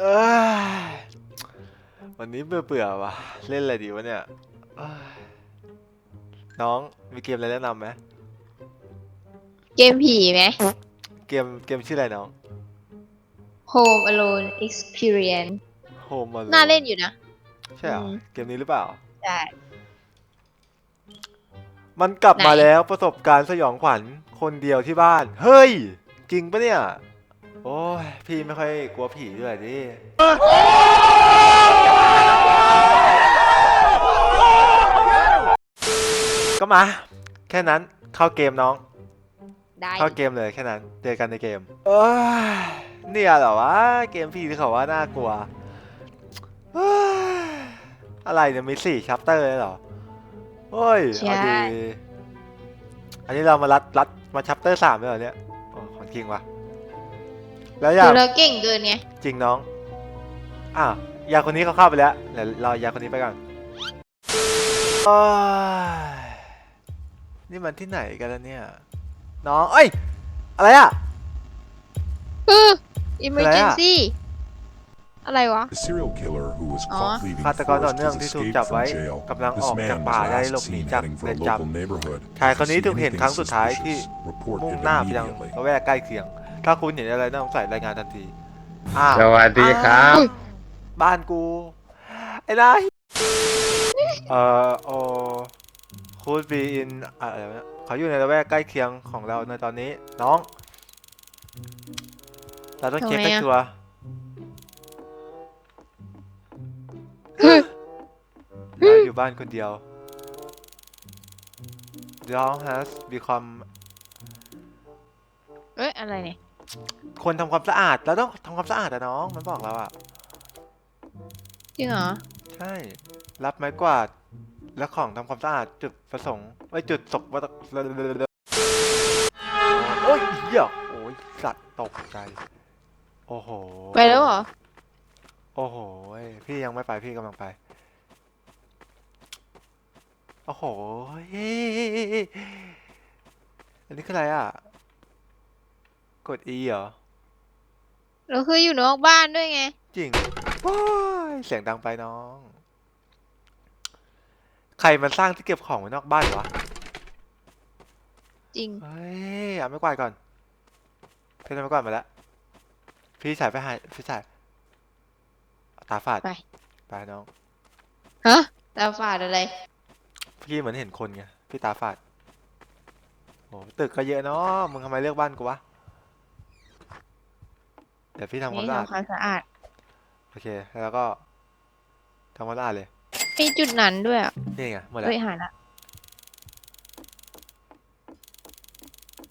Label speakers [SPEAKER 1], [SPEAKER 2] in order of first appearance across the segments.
[SPEAKER 1] เอ้ยวันนี้เบื่อเบื่อๆว่ะเล่นอะไรดีวะเนี่ยเอ้ยน้องมีเกมอะไรแนะนำไหม
[SPEAKER 2] เกมผีไหม
[SPEAKER 1] เกมเกมชื่ออะไรน้อง
[SPEAKER 2] Home Alone Experience
[SPEAKER 1] Home Alone
[SPEAKER 2] น่าเล่นอยู่นะ
[SPEAKER 1] ใช่เหรอ
[SPEAKER 2] อืม
[SPEAKER 1] เกมนี้หรือเปล่า
[SPEAKER 2] ใช่
[SPEAKER 1] มันกลับมา
[SPEAKER 2] ไหน
[SPEAKER 1] แล้วประสบการณ์สยองขวัญคนเดียวที่บ้าน เฮ้ย จริงปะเนี่ย โอ้ยพี่ไม่ค่อยกลัวผีด้วยดิก็มา แค่นั้นเข้าเกมน้อง
[SPEAKER 2] ได้
[SPEAKER 1] เข้าเกมเลยแค่นั้นเจอกันในเกมเอ้ยเนี่ยเหรอวะเกมพี่ที่เขาว่าน่ากลัวเอ้ยอะไรเนี่ยมีสี่ชัปเตอร์เลยเหรอเฮ้ยเอาดีอันนี้เรามารัดรัดมาชัปเตอร์สามเลยเหรอเนี่ยโอ้ของจริงวะ แล้วอยา
[SPEAKER 2] ดู
[SPEAKER 1] ก
[SPEAKER 2] แล้วเก่งเกินไง
[SPEAKER 1] จริงน้องอ้าวยาคนนี้เขาเข้าไปแล้วเดี๋ยวรอยาคนนี้ไปก่อนโอ้ยนี่มันที่ไหนกันแล้วเนี่ย น้องเอ้ย อะไรอะ
[SPEAKER 2] เออ emergency อะไรวะ
[SPEAKER 3] The serial killer who was
[SPEAKER 2] Aw.
[SPEAKER 3] caught leaving
[SPEAKER 1] ฆาตกรต่อ
[SPEAKER 3] first
[SPEAKER 1] เนื่อง
[SPEAKER 3] has
[SPEAKER 1] ที่ถูก
[SPEAKER 3] escaped
[SPEAKER 1] จับไว้
[SPEAKER 3] from jail.
[SPEAKER 1] กำลังอ
[SPEAKER 3] This
[SPEAKER 1] อก
[SPEAKER 3] man
[SPEAKER 1] จาก
[SPEAKER 3] was
[SPEAKER 1] ป่าได้
[SPEAKER 3] last
[SPEAKER 1] หลบหนี
[SPEAKER 3] seen
[SPEAKER 1] จาก
[SPEAKER 3] heading
[SPEAKER 1] เรื
[SPEAKER 3] for
[SPEAKER 1] อน
[SPEAKER 3] a
[SPEAKER 1] จ
[SPEAKER 3] local neighborhood. ำ
[SPEAKER 1] ชายคนนี้
[SPEAKER 3] If
[SPEAKER 1] ถู
[SPEAKER 3] you
[SPEAKER 1] ก
[SPEAKER 3] see
[SPEAKER 1] เห็น
[SPEAKER 3] anything
[SPEAKER 1] ครั้งสุดท้ายที่
[SPEAKER 3] suspicious, report
[SPEAKER 1] มุ่ง
[SPEAKER 3] it
[SPEAKER 1] หน้าไปยัง
[SPEAKER 3] immediately.
[SPEAKER 1] ละแวกใกล้เคียง ถ้าคุณเห็นอะไรน่าสงสัยรายงานทันทีอ้าว
[SPEAKER 4] สวัสดีครับ
[SPEAKER 1] อ้าวบ้านกู ไอ้นายเอ่อโอคูดบีอินอะไรวะเนี่ยเขาอยู่ในละแวกใกล้เคียงของเราในตอนนี้น้อง เราต้องเช็ค
[SPEAKER 2] ทำไม
[SPEAKER 1] ให้
[SPEAKER 2] อะ
[SPEAKER 1] ชัวร์
[SPEAKER 2] เฮ้ย
[SPEAKER 1] เราอยู่บ้านคนเดียว The house has become
[SPEAKER 2] เอ้ยอะไรเนี่ย
[SPEAKER 1] คนทำความสะอาดเราต้องทำความสะอาดอะน้องมันบอกเราอะ
[SPEAKER 2] จริงเหรอ
[SPEAKER 1] ใช่ รับไม้กวาดและของทำความสะอาดจุดประสงค์ไว้จุดศพวัตโอ้ยเหี้ยโอ้ยสัตว์ตกใจ โอ้โห
[SPEAKER 2] ไปแล้วเหรอ
[SPEAKER 1] โอ้โหยพี่ยังไม่ไปพี่กำลังไป โอ้โหยอันนี้คืออะไรอะ กด E เหรอ
[SPEAKER 2] เราคืออยู่นอกบ้านด้วยไง
[SPEAKER 1] จริงว้ายเสียงดังไปน้อง ใครมันสร้างที่เก็บของไว้นอกบ้านวะ
[SPEAKER 2] จริง
[SPEAKER 1] เฮ้ยเอาไม่กวาดก่อนพี่ทำไม่กวาดมาแล้ว พี่ฉายไปหายพี่ฉายเอาตาฝาด
[SPEAKER 2] ไป
[SPEAKER 1] ไปน้อง
[SPEAKER 2] ฮะตาฝาดอะไร
[SPEAKER 1] พี่เหมือนเห็นคนไง พี่ตาฝาดโอ้ตึกก็เยอะเนาะ มึงทำไมเลือกบ้านกูวะ เดี๋ยวพี่ทำความ
[SPEAKER 2] นี่
[SPEAKER 1] สะอาด
[SPEAKER 2] ทำความสะอาด
[SPEAKER 1] โอเค แล้วก็ทำความสะอาดเลย
[SPEAKER 2] มีจุดนั้นด้วยอะ
[SPEAKER 1] นี่ไงหมดแล้ว
[SPEAKER 2] เฮ้ยหายละ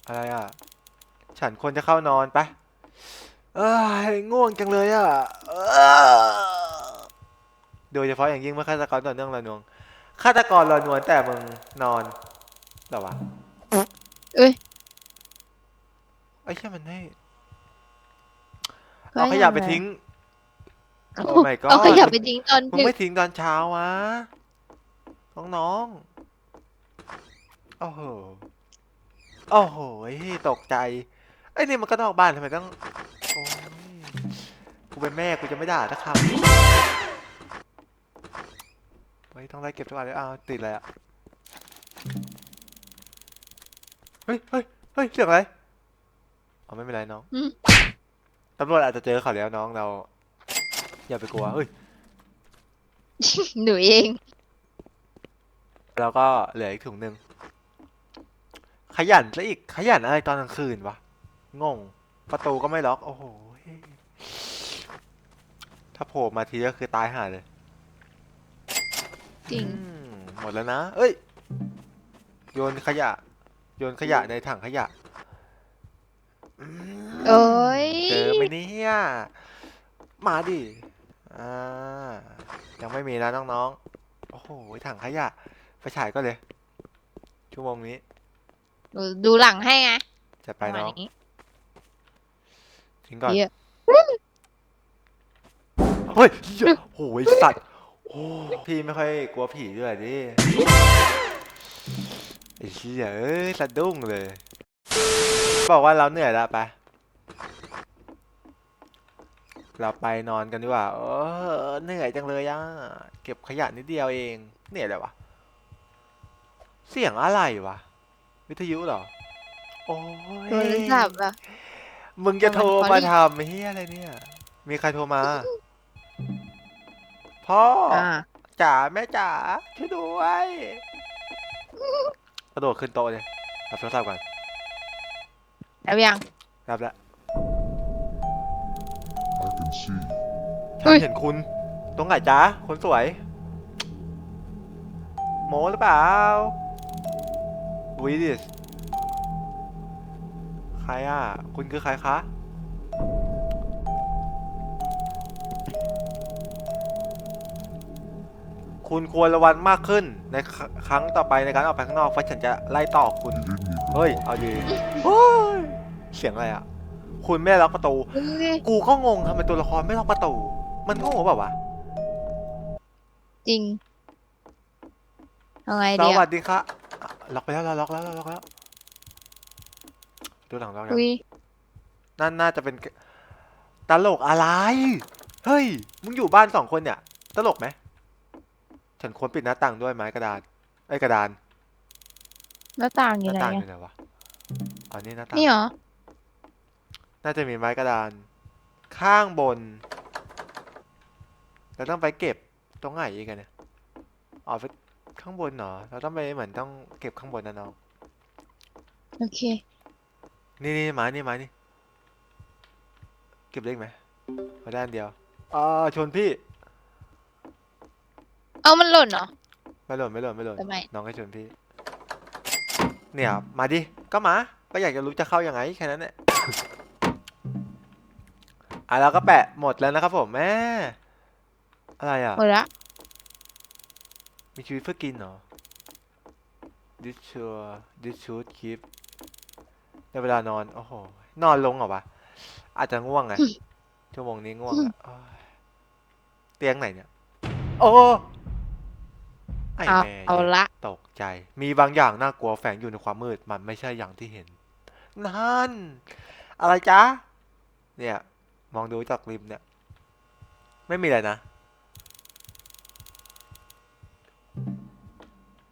[SPEAKER 1] อะไรอะ ฉันควรจะเข้านอนไปะเอ้ยง่วงจังเลยอะเอ้อโดยเฉพาะอย่างยิ่งเมื่อฆาตกรต่อเนื่องระนวงฆาตกรระนวงแต่มึงนอนเหรอวะ
[SPEAKER 2] เอ้ย
[SPEAKER 1] ไอ้แค่มันให้
[SPEAKER 2] ก็
[SPEAKER 1] เอาขยะไป
[SPEAKER 2] ยังไง
[SPEAKER 1] ทิ้ง
[SPEAKER 2] เอา
[SPEAKER 1] Oh my god
[SPEAKER 2] เอาขยะไปทิ้งตอน
[SPEAKER 1] มึง
[SPEAKER 2] ดึก
[SPEAKER 1] ไม่ทิ้งตอนเช้าวะน้องๆโอ้โหโอ้โหตกใจไอ้นี่มันก็นอกบ้านทำไมต้องโอ้ยกูเป็นแม่กูจะไม่ด่าสักคำเฮ้ยต้องไล่เก็บทุกอันเลยอ้าวติดอะไรอะเฮ้ยเฮ้ยเฮ้ยเสียงอะไรอ๋อไม่เป็นไรน้อง
[SPEAKER 2] อืม
[SPEAKER 1] ตำรวจอาจจะเจอเขาแล้วน้องเรา อย่าไปกลัวเฮ้ย
[SPEAKER 2] หนูเอง
[SPEAKER 1] แล้วก็เหลืออีกถุงหนึ่งขยันซะอีกขยันอะไรตอนกลางคืนวะงง ประตูก็ไม่ล็อก โอ้โหถ้าโผล่มาทีก็คือตายห่าเลย
[SPEAKER 2] จริง
[SPEAKER 1] อืมหมดแล้วนะ เอ้ย โยนขยะ โยนขยะในถังขยะอืม
[SPEAKER 2] โอ้ย
[SPEAKER 1] เจอไหมเนี่ยมาดิอ่ายังไม่มีนะน้องๆ โอ้โหถังขยะไปฉายก็เลย ชั่วโมงนี้
[SPEAKER 2] หนูดูหลังให้ไง
[SPEAKER 1] จะไป
[SPEAKER 2] ประมาณ
[SPEAKER 1] น้อง
[SPEAKER 2] นี้
[SPEAKER 1] ทิ้งก่อน
[SPEAKER 2] เหี้ย
[SPEAKER 1] เฮ้ยเหี้ยโอ้ยสัตว์โอ้พี่ไม่ค่อยกลัวผีด้วยดิไอ้เหี้ยเอ้ยสะดุ้งเลย บอกว่าเราเหนื่อยแล้วไป เราไปนอนกันดีกว่า เออเหนื่อยจังเลยอะ เก็บขยะนิดเดียวเองเนี่ยอะไรวะ เสียงอะไรวะ วิทยุเหรอ โอ้ย
[SPEAKER 2] โทรศัพท์อะ
[SPEAKER 1] มึงจะโทร
[SPEAKER 2] เอามั
[SPEAKER 1] มาน
[SPEAKER 2] พอดี
[SPEAKER 1] ทำเฮียอะไรเนี่ย มีใครโทรมา พ่ออ
[SPEAKER 2] อ่า
[SPEAKER 1] จ๋าแม่จ๋าช่วยด้วย กระโดดขึ้นโต๊ะเลยรับโทรศัพท์ก่อน
[SPEAKER 2] แล้วยัง
[SPEAKER 1] รับแล้ว
[SPEAKER 3] I can see.
[SPEAKER 1] ฉั
[SPEAKER 2] เฮ้
[SPEAKER 1] น
[SPEAKER 2] ย
[SPEAKER 1] เห็นคุณ ตรงไหนจ๊ะ คนสวย โมหรือเปล่าวิดิสใครอะ คุณคือใครคะ คุณควรระวังมากขึ้นในครครั้งต่อไปในการออกไปข้างนอกเพราะฉันจะไล่ต่อคุณ
[SPEAKER 3] You didn't even
[SPEAKER 1] เฮ้ย เอาดีเฮ้ย เสียงอะไรอะ คุณไม่ได้ล็อกประตู
[SPEAKER 2] ดูดิ
[SPEAKER 1] กูก็งงทำไมตัวละครไม่ล็อกประตู มันโง่เปล่าวะ
[SPEAKER 2] จริงเอาไง
[SPEAKER 1] ส
[SPEAKER 2] ดี
[SPEAKER 1] วั
[SPEAKER 2] อะ
[SPEAKER 1] สดีครับอะล็อกไปแล้วเราล็อกแล้วเราล็อกแล้วดูหลังล็อกแล้ว
[SPEAKER 2] อุ้ย
[SPEAKER 1] นั่นน่าจะเป็นตลกอะไร เฮ้ย มึงอยู่บ้านสองคนเนี่ย ตลกไหม ฉันควรปิดหน้าต่างด้วยไม้กระดานไอ้ยกระดาน
[SPEAKER 2] หน้าต่างอ
[SPEAKER 1] ห
[SPEAKER 2] ยู่
[SPEAKER 1] น้า
[SPEAKER 2] ไหน
[SPEAKER 1] ต่างอ
[SPEAKER 2] อะ
[SPEAKER 1] ยู่ไหนวะ อันนี้หน้าต่าง
[SPEAKER 2] นี่เหรอ
[SPEAKER 1] น่าจะมีไม้กระดาน ข้างบนเราต้องไปเก็บตรงไหนอีกอะเนี่ยอ๋อไปข้างบนเหรอเราต้องไปเหมือนต้องเก็บข้างบนนะน้อง
[SPEAKER 2] โอเค
[SPEAKER 1] นี่นี่ไม้นี่ไม้นี่เก็บได้อีกไหมขอได้อันเดียวอ่าชนพี่
[SPEAKER 2] เอามันหล่นเหรอ
[SPEAKER 1] ไม่หล่นไม่หล่นไม่หล่น
[SPEAKER 2] ทำไม
[SPEAKER 1] น้องให้ชนพี่ เนี่ยมาดิก็มาก็อยากจะรู้จะเข้ายังไงแค่นั้นแหละ อะแล้วก็แปะหมดแล้วนะครับผมแม่อะไรอะ
[SPEAKER 2] หมดละ
[SPEAKER 1] มีชีวิตเพื่อกินเหรอ this sure this should keep ในเวลานอน โอ้โห นอนลงเหรอวะ อาจจะง่วงไง ชั่วโมงนี้ง่วงอะโอ้ยเตียงไหนเนี่ย โอ้ไอ
[SPEAKER 2] เอา
[SPEAKER 1] แม่
[SPEAKER 2] เอาละ
[SPEAKER 1] ตกใจ มีบางอย่างน่ากลัวแฝงอยู่ในความมืด มันไม่ใช่อย่างที่เห็น นั่น อะไรจ๊ะ เนี่ย มองดูจากริมเนี่ย ไม่มีอะไรนะ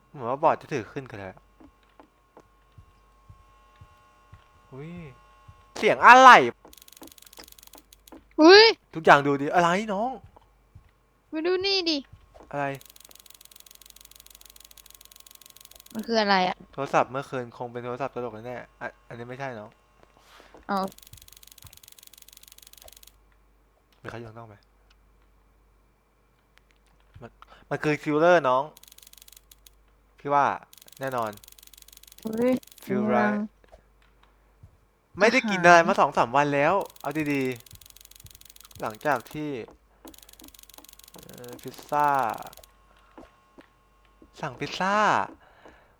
[SPEAKER 1] เหมือนว่าบอร์ดจะถือขึ้นกันเลยอะอุ้ยเสียงอะไร
[SPEAKER 2] อุ้ย
[SPEAKER 1] ทุกอย่างดูดีอะไรน้อง
[SPEAKER 2] มาดูนี่ดิ
[SPEAKER 1] อะไร
[SPEAKER 2] มันคืออะไรอะ
[SPEAKER 1] โทรศัพท์เมื่อคืนคงเป็นโทรศัพท์ตลกแน่ๆอะอันนี้ไม่ใช่น้อง
[SPEAKER 2] เอา
[SPEAKER 1] มีใครอยู่ข้างนอกไหมมันมันคือคิลเลอร์น้อง พี่ว่าแน่นอน
[SPEAKER 2] อุ้ย
[SPEAKER 1] ฟิล
[SPEAKER 2] กำ
[SPEAKER 1] ไร
[SPEAKER 2] ลัง
[SPEAKER 1] ไม่ได้กิน
[SPEAKER 2] อาหาร
[SPEAKER 1] อะไรมาสองสามวันแล้ว เอาดีๆ หลังจากที่เอ่อพิซซ่า สั่งพิซซ่า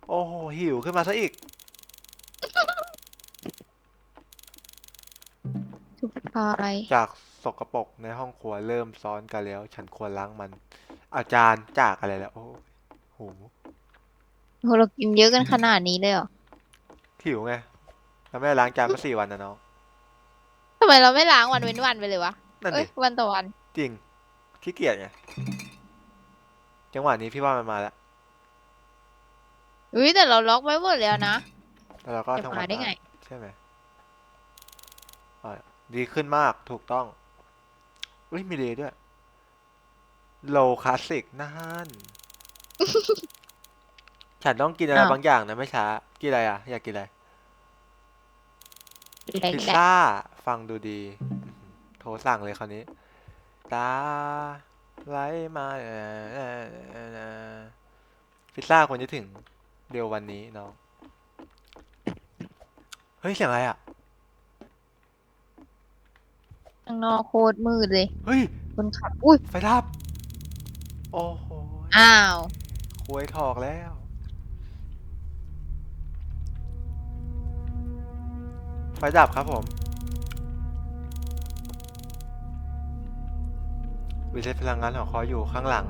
[SPEAKER 1] โอ้โห หิวขึ้นมาซะอีก
[SPEAKER 2] ทุกทาย
[SPEAKER 1] จาก สกปรกในห้องครัวเริ่มซ้อนกันแล้ว ฉันควรล้างมัน อาจารย์จากอะไรแล้ว โอ้โห
[SPEAKER 2] โหเรากินเยอะกันขนาดนี้เลยเหรอ
[SPEAKER 1] หิวไงเราไม่ได้ล้างจานมาสี่วันนะน้อง
[SPEAKER 2] ทำไมเราไม่ล้างวันเว้นวันไปเลยวะ
[SPEAKER 1] นั่น
[SPEAKER 2] เอ้
[SPEAKER 1] ดิ
[SPEAKER 2] ยวันต่อวัน
[SPEAKER 1] จริงขี้เกียจไงจังหวะนี้พี่ว่ามันมาแล้ว
[SPEAKER 2] อุ้ยแต่เราล็อกไว้หมดแล้วนะ
[SPEAKER 1] แล้วเราก็
[SPEAKER 2] จะ
[SPEAKER 1] ทำ
[SPEAKER 2] มาได้ไง
[SPEAKER 1] ใช่ไหมอ่าดีขึ้นมากถูกต้อง อุ้ยมีเดย์ด้วยโลคลาสสิกนั่น ฉันต้องกินอะไร
[SPEAKER 2] อ้าว
[SPEAKER 1] บางอย่างนะไม่ช้า กินอะไรอะ อยากกินอะไร
[SPEAKER 2] แรง
[SPEAKER 1] พิซ
[SPEAKER 2] แดด
[SPEAKER 1] ซ่า ฟังดูดีอื้อหือโทรสั่งเลยคราวนี้ ตาไหลมาเอ่อเอ่อเอ่อเอ่อพิซซ่าควรจะถึงเร็ววันนี้น้อง เฮ้ย เสียงอะไรอะ
[SPEAKER 2] ข้างนอกโคตรมืดเลย
[SPEAKER 1] เฮ้ย
[SPEAKER 2] คนขับอุ้ย
[SPEAKER 1] ไฟดับ โอ้โห
[SPEAKER 2] อ้าว
[SPEAKER 1] ควยถอกแล้ว ไฟดับครับผมวิเศษพลังงานของคอยอยู่ข้างหลัง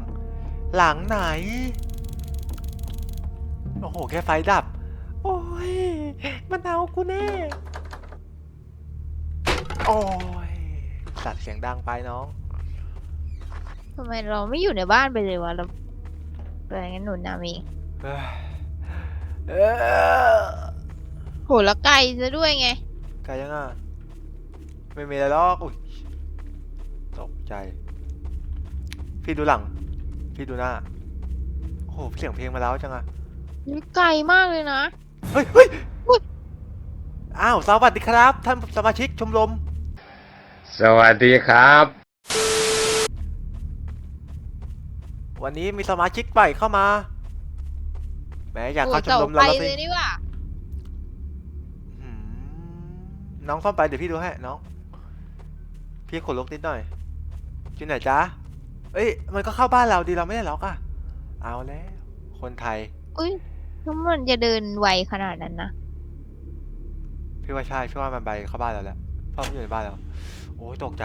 [SPEAKER 1] หลังไหน โอ้โห แค่ไฟดับ โอ้ย มันเอากูแน่ โอ้ย สัตว์เสียงดังไปน้อง
[SPEAKER 2] ทำไมเราไม่อยู่ในบ้านไปเลยวะเราไปงั้นหนูนามี
[SPEAKER 1] เอ้ยเออ
[SPEAKER 2] โหแล้วไก่ซะด้วยไง
[SPEAKER 1] ไกลยังอะ ไม่มีอะไรหรอกอุ้ยตกใจ พี่ดูหลัง พี่ดูหน้า โอ้โหเสียงเพลงมาแล้วจังอะ
[SPEAKER 2] นี่ไก่มากเลยนะ
[SPEAKER 1] เฮ้ยเฮ้ย
[SPEAKER 2] อุ๊ย
[SPEAKER 1] อ้าว สวัสดีครับ ท่านสมาชิกชมรม
[SPEAKER 3] สวัสดีครับ
[SPEAKER 1] วันนี้มีสมาชิกใหม่เข้ามาแหมอยากเข้าชมรม
[SPEAKER 2] โอ้
[SPEAKER 1] เรา
[SPEAKER 2] เสา
[SPEAKER 1] แล้ว
[SPEAKER 2] ไฟ
[SPEAKER 1] สิ
[SPEAKER 2] เลยนี่หว่า
[SPEAKER 1] อืมน้องซ่อมไปเดี๋ยวพี่ดูให้น้อง พี่ขนลุกนิดหน่อยอยู่ไหนจ๊ะเอ้ย มันก็เข้าบ้านเราดีเราไม่ได้ล็อกอะเอาแล้ว คนไทย
[SPEAKER 2] อุ้ยแล้วมันจะเดินไวขนาดนั้นนะ
[SPEAKER 1] พี่ว่าใช่พี่ว่ามันไปเข้าบ้านเราแล้วเพราะมันอยู่ในบ้านเรา โอ้ยตกใจ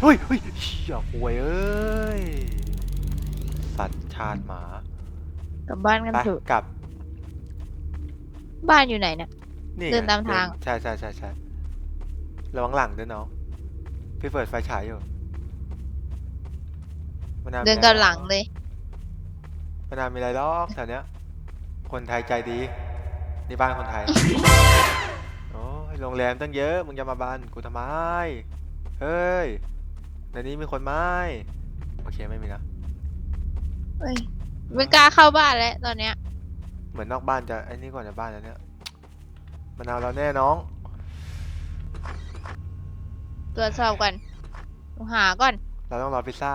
[SPEAKER 1] เฮ้ยเฮ้ยเชี่ยห่วยเอ้ย สัตว์ชาติหมา
[SPEAKER 2] กลับบ้านกัน
[SPEAKER 1] ไป
[SPEAKER 2] เถอะ
[SPEAKER 1] กลับ
[SPEAKER 2] บ้านอยู่ไหนเนี่ย
[SPEAKER 1] นี่
[SPEAKER 2] เดิน
[SPEAKER 1] ไง
[SPEAKER 2] ตามทาง
[SPEAKER 1] ใช่ใช่ใช่ใช่ระวังหลังด้วยน้อง พี่เปิดไฟฉายอยู่มันา
[SPEAKER 2] เดิน
[SPEAKER 1] มี
[SPEAKER 2] กัน
[SPEAKER 1] อะไร
[SPEAKER 2] หลังเลย
[SPEAKER 1] มันนามีอะไรหรอกแถวเนี้ย คนไทยใจดี นี่บ้านคนไทย โอ้ยโรงแรมตั้งเยอะ มึงจะมาบ้านกูทำไม เฮ้ย ในนี้มีคนไหมโอเคไม่มีนะ
[SPEAKER 2] เอ้ยไม่กล้าเข้าบ้านแล้วตอนเนี้ย
[SPEAKER 1] เหมือนนอกบ้านจะไอ้นี่ก่อนจะบ้านแล้วเนี่ยมันเอาเราแน่น้อง
[SPEAKER 2] ตรวจสอบก่อนหาก่อน
[SPEAKER 1] เราต้องรอพิซซ่า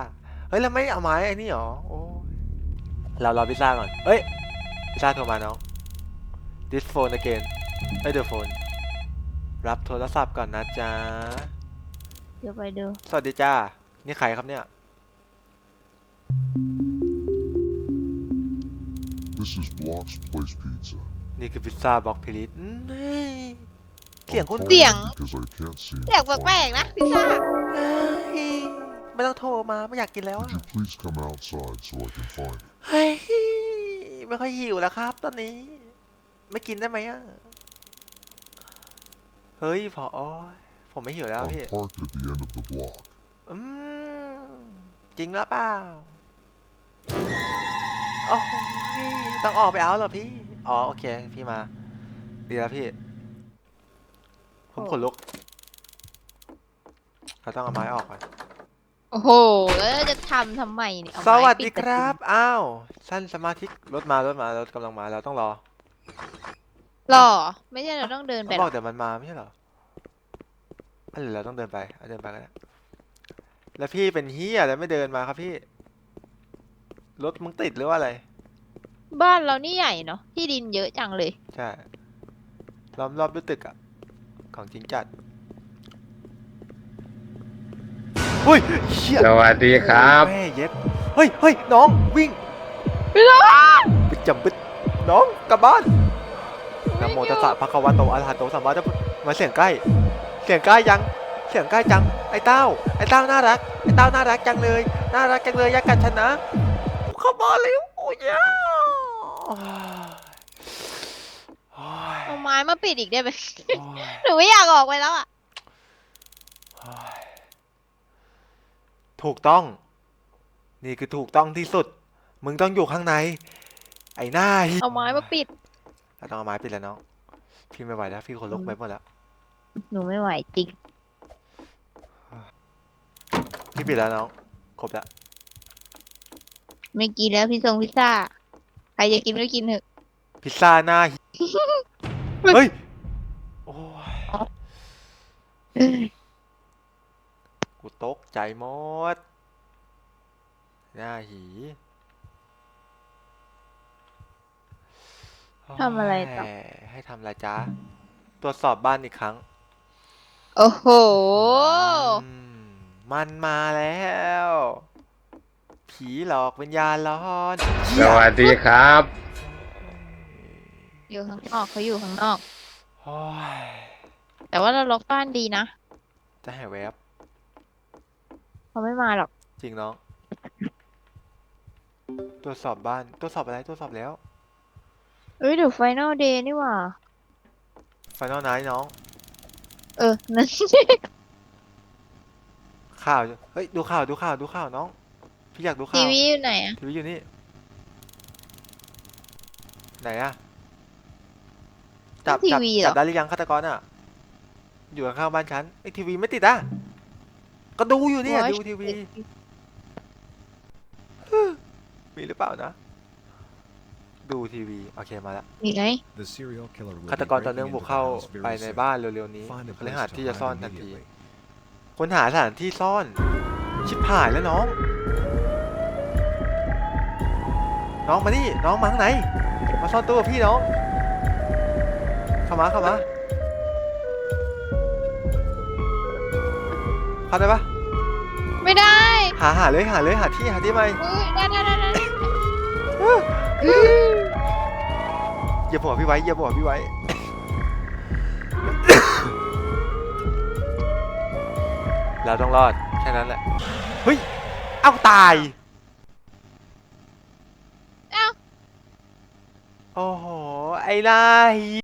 [SPEAKER 1] เฮ้ยเราไม่เอาไม้ไอ้นี่หรอโอ้ยเรารอพิซซ่าก่อน เฮ้ยพิซซ่าโทรมาน้อง this phone again เฮ้ย the phone รับโทรศัพท์ก่อนนะจ๊ะ
[SPEAKER 2] เดี๋ยวไปดู
[SPEAKER 1] สวัสดีจ้า นี่ใครครับเนี่ย
[SPEAKER 4] This is Block's Place Pizza.
[SPEAKER 1] นี่คือพิซซ่าบล็อกพิลิตอืมเฮ้ยเสียง
[SPEAKER 4] I'm
[SPEAKER 1] คุณ
[SPEAKER 4] calling
[SPEAKER 2] เสียง
[SPEAKER 4] Because I can't seem
[SPEAKER 2] เสียง
[SPEAKER 4] to
[SPEAKER 2] แปล
[SPEAKER 4] find
[SPEAKER 2] กๆนะพิซซ่า
[SPEAKER 1] เฮ้ยไม่ต้องโทรมาไม่อยากกินแล้ว
[SPEAKER 4] Could
[SPEAKER 1] อะ
[SPEAKER 4] you please come outside so I can find it?
[SPEAKER 1] เฮ้ยไม่ค่อยหิวแล้วครับ ตอนนี้ ไม่กินได้ไหมอะเฮ้ยพอ ผมไม่หิวแล้ว
[SPEAKER 4] I'm
[SPEAKER 1] พี่
[SPEAKER 4] parked at the end of the block.
[SPEAKER 1] อืมจริงหรือเปล่าโอ้ยต้องออกไปเอาเหรอพี่ อ๋อ โอเค พี่มา ดีแล้วพี่ ผมขนลุกเราต้องเอาไม้ออกก่อน
[SPEAKER 2] โอ้โห แล้วจะทำทำไมเนี่ยเอา
[SPEAKER 1] ส
[SPEAKER 2] ไม้
[SPEAKER 1] วัส
[SPEAKER 2] ปิ
[SPEAKER 1] ดี
[SPEAKER 2] ป
[SPEAKER 1] ค
[SPEAKER 2] ระตู
[SPEAKER 1] รับ อ้าวท่านสมาชิกรถมารถมารถกำลังมาเราต้องรอ
[SPEAKER 2] รอ ไม่ใช่เราต้องเดินไป
[SPEAKER 1] เขา
[SPEAKER 2] ห
[SPEAKER 1] บ
[SPEAKER 2] ร
[SPEAKER 1] อ
[SPEAKER 2] อก
[SPEAKER 1] แต่มันมาไม่ใช่เหรออัน หรือเราต้องเดินไปเอาเดินไปก็ได้แล้วพี่เป็นเฮียแล้วไม่เดินมาครับพี่ รถมึงติดหรือว่าอะไร
[SPEAKER 2] บ้านเรานี่ใหญ่เนาะที่ดินเยอะจังเลย
[SPEAKER 1] ใช่ล้อมรอบด้วยตึกอะของจริงจัดเฮ้ยเชี่ย
[SPEAKER 3] สวัสดีครับ
[SPEAKER 1] แม่เย็บเฮ้ยเฮ้ยน้องวิ่ง
[SPEAKER 2] ไปเลย
[SPEAKER 1] ไปจำปึ๊ดน้องกลับบ้านนะโมตัสสะภะคะวะโตอะระหะโตสัมมาสัมพุทธมาเสียงใกล้ เสียงใกล้ยัง เสียงใกล้จัง ไอ้เต้า ไอ้เต้าน่ารัก ไอ้เต้าน่ารักจังเลย น่ารักจังเลยอยากกัดฉันนะเข้าบ้านเร็วโอ้ยอ้าวโอ้ย
[SPEAKER 2] เอาไม้มาปิดอีกได้ไหม
[SPEAKER 1] โอ้ย
[SPEAKER 2] หนูไม่อยากออกไปแล้วอะ
[SPEAKER 1] โอ้ยถูกต้อง นี่คือถูกต้องที่สุด มึงต้องอยู่ข้างใน ไอ้หน้าหิ
[SPEAKER 2] เอาไม้มาปิด
[SPEAKER 1] เราต้องเอาไม้ปิดแล้วน้อง พี่ไม่ไหวแล้ว พี่คนลุกไปหมดแล้ว
[SPEAKER 2] หนูไม่ไหวจริง
[SPEAKER 1] พี่ปิดแล้วน้องครบแล้ว
[SPEAKER 2] ไม่กินแล้วพี่ทรงพิซซ่า ใครจะกินก็กินเถอะ
[SPEAKER 1] พิซซ่าหน้าหิเฮ้ย โอ้ยกูตกใจหมด หน้าหี
[SPEAKER 2] ทำอะไรต่อ
[SPEAKER 1] โยให้ทำอะไรจ๊ะตรวจสอบบ้านอีกครั้ง
[SPEAKER 2] โอ้โห
[SPEAKER 1] อืมมันมาแล้ว ผีหลอกวิญญาณร้อน
[SPEAKER 3] สวัสดีครับ
[SPEAKER 2] อยู่ข้างนอกเขาอยู่ข้างนอก
[SPEAKER 1] โอ้ย
[SPEAKER 2] แต่ว่าเราล็อกบ้านดีนะ
[SPEAKER 1] จะให้แวบ
[SPEAKER 2] เขาไม่มาหรอก
[SPEAKER 1] จริงน้อง ตรวจสอบบ้าน ตรวจสอบอะไร ตรวจสอบแล้ว
[SPEAKER 2] เอ้ยเดี๋ยวไฟนอลเดย์นี่หว่า
[SPEAKER 1] ไฟนอลไนท์น้อง
[SPEAKER 2] เออ นั่น
[SPEAKER 1] ข่าวอยู่เฮ้ยดูข่าวดูข่าวดูข่าวน้อง พี่อยากดูข่า
[SPEAKER 2] ที
[SPEAKER 1] ว
[SPEAKER 2] วีอยู่ไหนอะ
[SPEAKER 1] ทีวีอยู่นี่ ไหนอะจับ
[SPEAKER 2] ที
[SPEAKER 1] จับ
[SPEAKER 2] วีเหร
[SPEAKER 1] จั
[SPEAKER 2] อบ
[SPEAKER 1] ได้หรือยังฆาตกรอะอยู่ข้างๆบ้านฉันไอ้ยทีวีไม่ติดอะก็ดูอยู่เนี่ยดูทีวี มีหรือเปล่านะ ดูทีวี โอเคมาแล้ว
[SPEAKER 2] มีไง
[SPEAKER 5] The serial killer will
[SPEAKER 1] ฆาต
[SPEAKER 5] be
[SPEAKER 1] กรต่อเนื่อง
[SPEAKER 5] breaking
[SPEAKER 1] บุก
[SPEAKER 5] into
[SPEAKER 1] เข้า
[SPEAKER 5] the house
[SPEAKER 1] ไป
[SPEAKER 5] very
[SPEAKER 1] ใน
[SPEAKER 5] soon.
[SPEAKER 1] บ้านเร็วๆนี้
[SPEAKER 5] Find a
[SPEAKER 1] พฤ
[SPEAKER 5] place
[SPEAKER 1] หัส
[SPEAKER 5] to
[SPEAKER 1] ที่จะ
[SPEAKER 5] hide
[SPEAKER 1] ซ่อนทันที
[SPEAKER 5] immediately.
[SPEAKER 1] ค้นหาสถานที่ซ่อน ชิบหายแล้วน้อง น้องมานี่ น้องมาข้างไหน มาซ่อนตัวกับพี่น้อง เข้ามาเข้ามาเข้าได้ปะ
[SPEAKER 2] ไม่ได้
[SPEAKER 1] หาหาเลยหาเลยหาที่หาที่ไหม
[SPEAKER 2] อุ้ยได้ได้ได้ได้
[SPEAKER 1] เหยียบหัวพี่ไว้เหยียบหัวพี่ไว้ เราต้องรอด แค่นั้นแหละ เฮ้ย เอ้าตาย
[SPEAKER 2] เอ้า
[SPEAKER 1] โอ้โห ไอ้หน้าหี